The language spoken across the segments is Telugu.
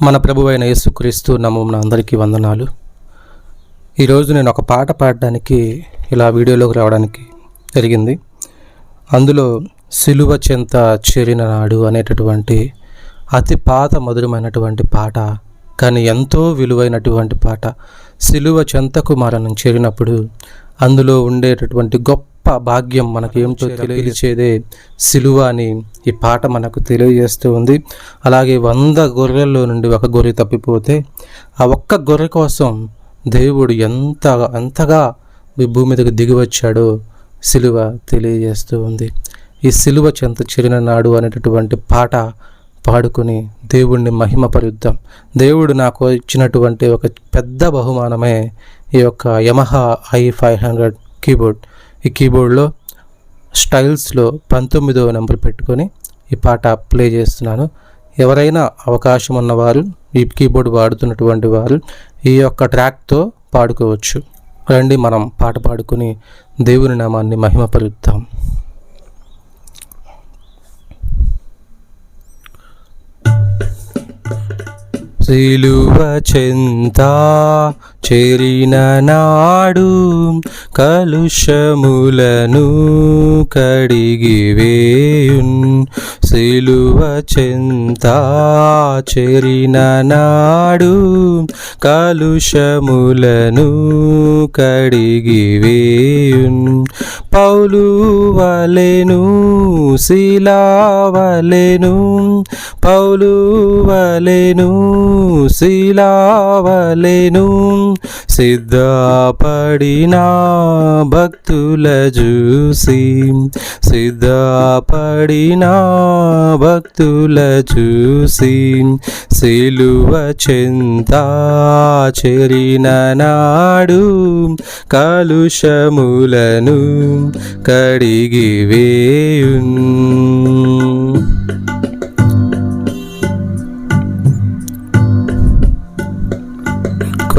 మన ప్రభు అయిన యేసుక్రీస్తు నమ్మమున అందరికీ వందనాలు. ఈరోజు నేను ఒక పాట పాడడానికి ఇలా వీడియోలోకి రావడానికి జరిగింది. అందులో సిలువ చెంత చేరిన నాడు అనేటటువంటి అతి పాత మధురమైనటువంటి పాట కానీ ఎంతో విలువైనటువంటి పాట సిలువ చెంతకు మనం చేరినప్పుడు అందులో ఉండేటటువంటి గొప్ప భాగ్యం మనకి ఏమిటో తెలియచేదే సిలువ అని ఈ పాట మనకు తెలియజేస్తూ ఉంది. అలాగే వంద గొర్రెల్లో నుండి ఒక గొర్రె తప్పిపోతే ఆ ఒక్క గొర్రె కోసం దేవుడు ఎంత ఎంతగా ఈ భూమి మీదకి దిగి వచ్చాడో సిలువ తెలియజేస్తూ ఉంది. ఈ సిలువ చెంత చెరిన నాడు అనేటటువంటి పాట పాడుకొని దేవుణ్ణి మహిమపరుద్దాం. దేవుడు నాకు ఇచ్చినటువంటి ఒక పెద్ద బహుమానమే ఈ యొక్క Yamaha I five hundred keyboard. ఈ కీబోర్డ్లో స్టైల్స్లో పంతొమ్మిదవ నెంబర్ పెట్టుకొని ఈ పాట ప్లే చేస్తున్నాను. ఎవరైనా అవకాశం ఉన్నవారు ఈ కీబోర్డ్ వాడుతున్నటువంటి వారు ఈ యొక్క ట్రాక్తో పాడుకోవచ్చు. రండి మనం పాట పాడుకొని దేవుని నామాన్ని మహిమపరుద్దాం. సిలువ చెంత చేరిన నాడు కలుషములను కడిగివేయున్ సిలువ చెంత చేరిన నాడు కలుషములను కడిగివేయున్ పౌలు వలెను శిలావలెను పౌలు వలెను శిలావలెను సిద్ధపడిన భక్తుల చూసి సిద్ధపడిన భక్తుల చూసి సిలువ చెంత చెరిన నాడు కలుషములను కడిగివేయున్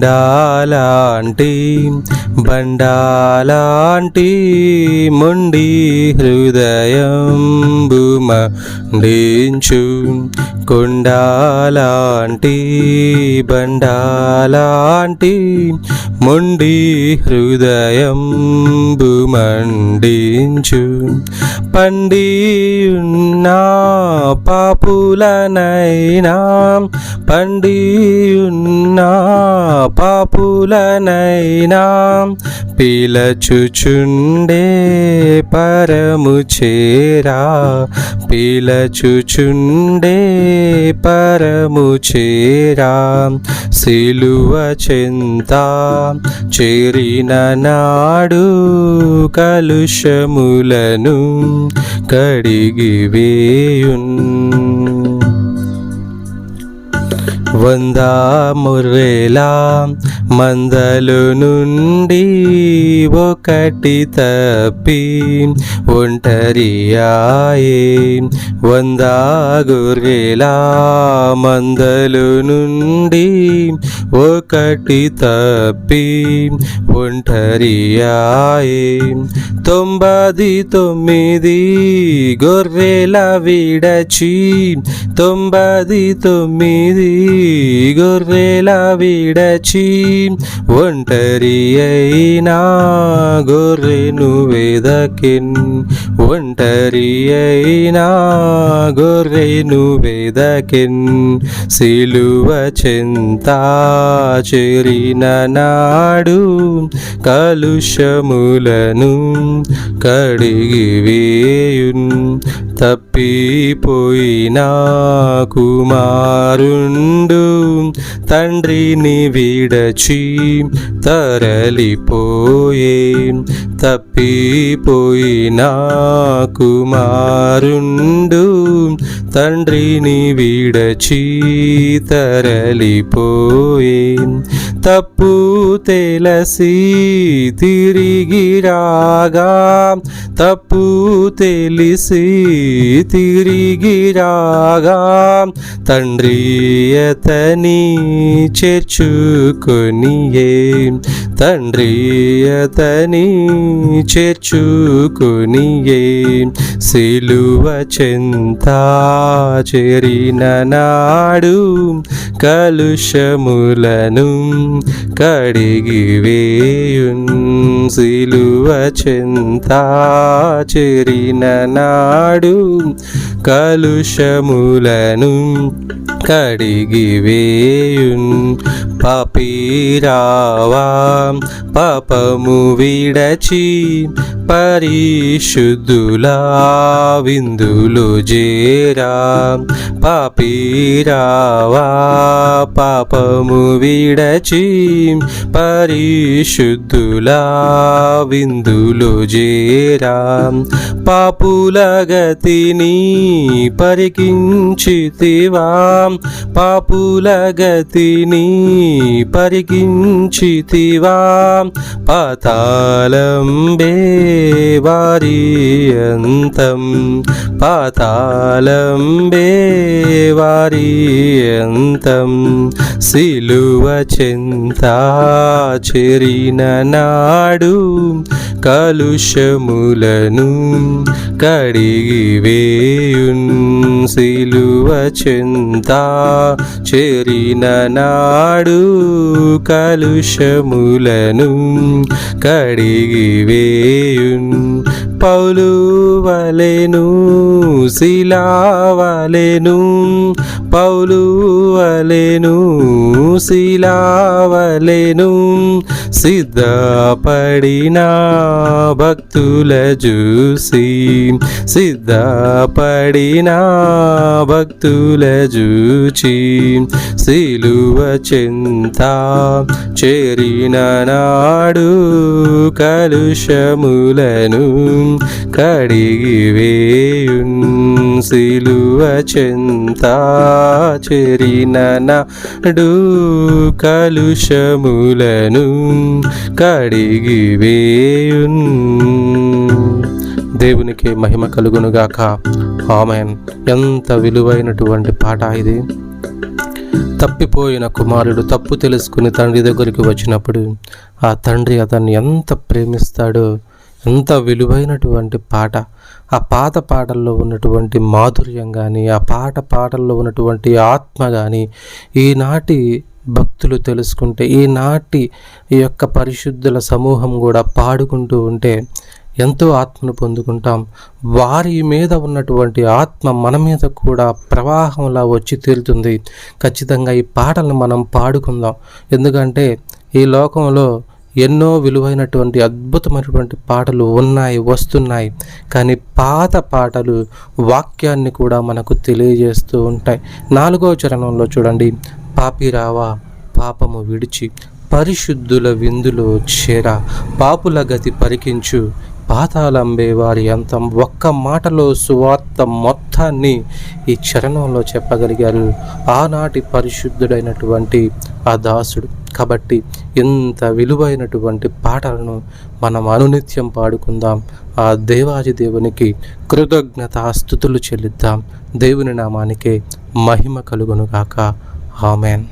బండాలాంటి బండాలాంటి మొండి హృదయం భూమండించు కొండాలాంటి బండాలాంటి మొండి హృదయం భూమండించు ఉన్నా పాపులనైనా పండియున్నా పాపులనైనా పీలచుచుండే పరము చేరా. పీలచుచుండే పరము చేరా. సిలువ చెంత చేరిన నాడు కలుషములను కడిగివేయున్ వంద మందలు నుండి ఒకటి తప్పి ఒంటరియాయే. వంద గొర్రెలా మందలు నుండి ఒకటి తప్పి ఒంటరియాయే. తొంభది తొమ్మిది గొర్రెల విడచి తొంభది తొమ్మిది గొర్రెల విడచి ఒంటరి అయినా గొర్రెను వెదకిన్. ఒంటరి అయినా గొర్రెను వెదకిన్. సిలువ చెంత చెరిన నాడు కలుషములను కడిగివేయున్ తప్పిపోయినా కుమారుండు తండ్రిని విడచి తరలిపోయే. తప్పిపోయినా కుమారుండు తండ్రిని విడచి తరలిపోయే. తప్పు తెలసి తిరిగి రాగా తప్పు తెలిసి తిరిగి రాగా తండ్రి అతని చేర్చుకొనియే తండ్రి అతని చేర్చుకొనియే సిలువ చెంత చేరిన నాడు కలుషములను కడిగి వేయున్ సిలువ చెంత చెరిన నాడు కలుషములను కడిగి వేయున్ పాపీరావా పాపము విడచి పరిశుద్ధులా విందులు జేరా. పాపీరావా పాపము విడచి. పరిశుద్ధులా విందులు జేరా. పాపుల గతిని పరికించితివా. పాపుల గతిని పరికించితివా. పాతాళంబే వారి అంతం పాతాళంబే వారి అంతం చెరిన నాడు కాలుష్యములను నాడు కడిగి వేయున్ సిలువ చింత చెరిన నాడు కాలుష్యములను కడిగి వేయున్ పౌలు వలెను శిలావలెను పౌలు వలెను శిలావలెను సిద్ధపడిన భక్తుల చూసి సిద్ధపడిన భక్తుల చూచి సిలువ చింత చేరిన నాడు కలుషములను కడిగివేయున్ సిలువ చెంత చెరిన నాడు కలుషములను కడిగి వేయున్. దేవునికి మహిమ కలుగునుగాక. ఆమెన్. ఎంత విలువైనటువంటి పాట ఇది. తప్పిపోయిన కుమారుడు తప్పు తెలుసుకుని తండ్రి దగ్గరికి వచ్చినప్పుడు ఆ తండ్రి అతన్ని ఎంత ప్రేమిస్తాడో ఎంత విలువైనటువంటి పాట. ఆ పాత పాటల్లో ఉన్నటువంటి మాధుర్యం కానీ ఆ పాట పాటల్లో ఉన్నటువంటి ఆత్మ కానీ ఈనాటి భక్తులు తెలుసుకుంటే ఈనాటి ఈ యొక్క పరిశుద్ధుల సమూహం కూడా పాడుకుంటూ ఉంటే ఎంతో ఆత్మను పొందుకుంటాం. వారి మీద ఉన్నటువంటి ఆత్మ మన మీద కూడా ప్రవాహంలా వచ్చి తీరుతుంది. ఖచ్చితంగా ఈ పాటలను మనం పాడుకుందాం. ఎందుకంటే ఈ లోకంలో ఎన్నో విలువైనటువంటి అద్భుతమైనటువంటి పాటలు ఉన్నాయి వస్తున్నాయి. కానీ పాత పాటలు వాక్యాన్ని కూడా మనకు తెలియజేస్తూ ఉంటాయి. నాలుగో చరణంలో చూడండి. పాపిరావా పాపము విడిచి పరిశుద్ధుల విందులో చేరా. పాపుల గతి పరికించు పాతాళంబే వారి అంతం ఒక్క మాటలో సువార్త మొత్తాన్ని ఈ చరణంలో చెప్పగలిగారు. ఆనాటి పరిశుద్ధుడైనటువంటి ఆ దాసుడు. కాబట్టి ఇంత విలువైనటువంటి పాటలను మనం అనునిత్యం పాడుకుందాం. ఆ దేవాది దేవునికి కృతజ్ఞతాస్థుతులు చెల్లిద్దాం. దేవుని నామానికే మహిమ కలుగునుగాక. ఆమెన్.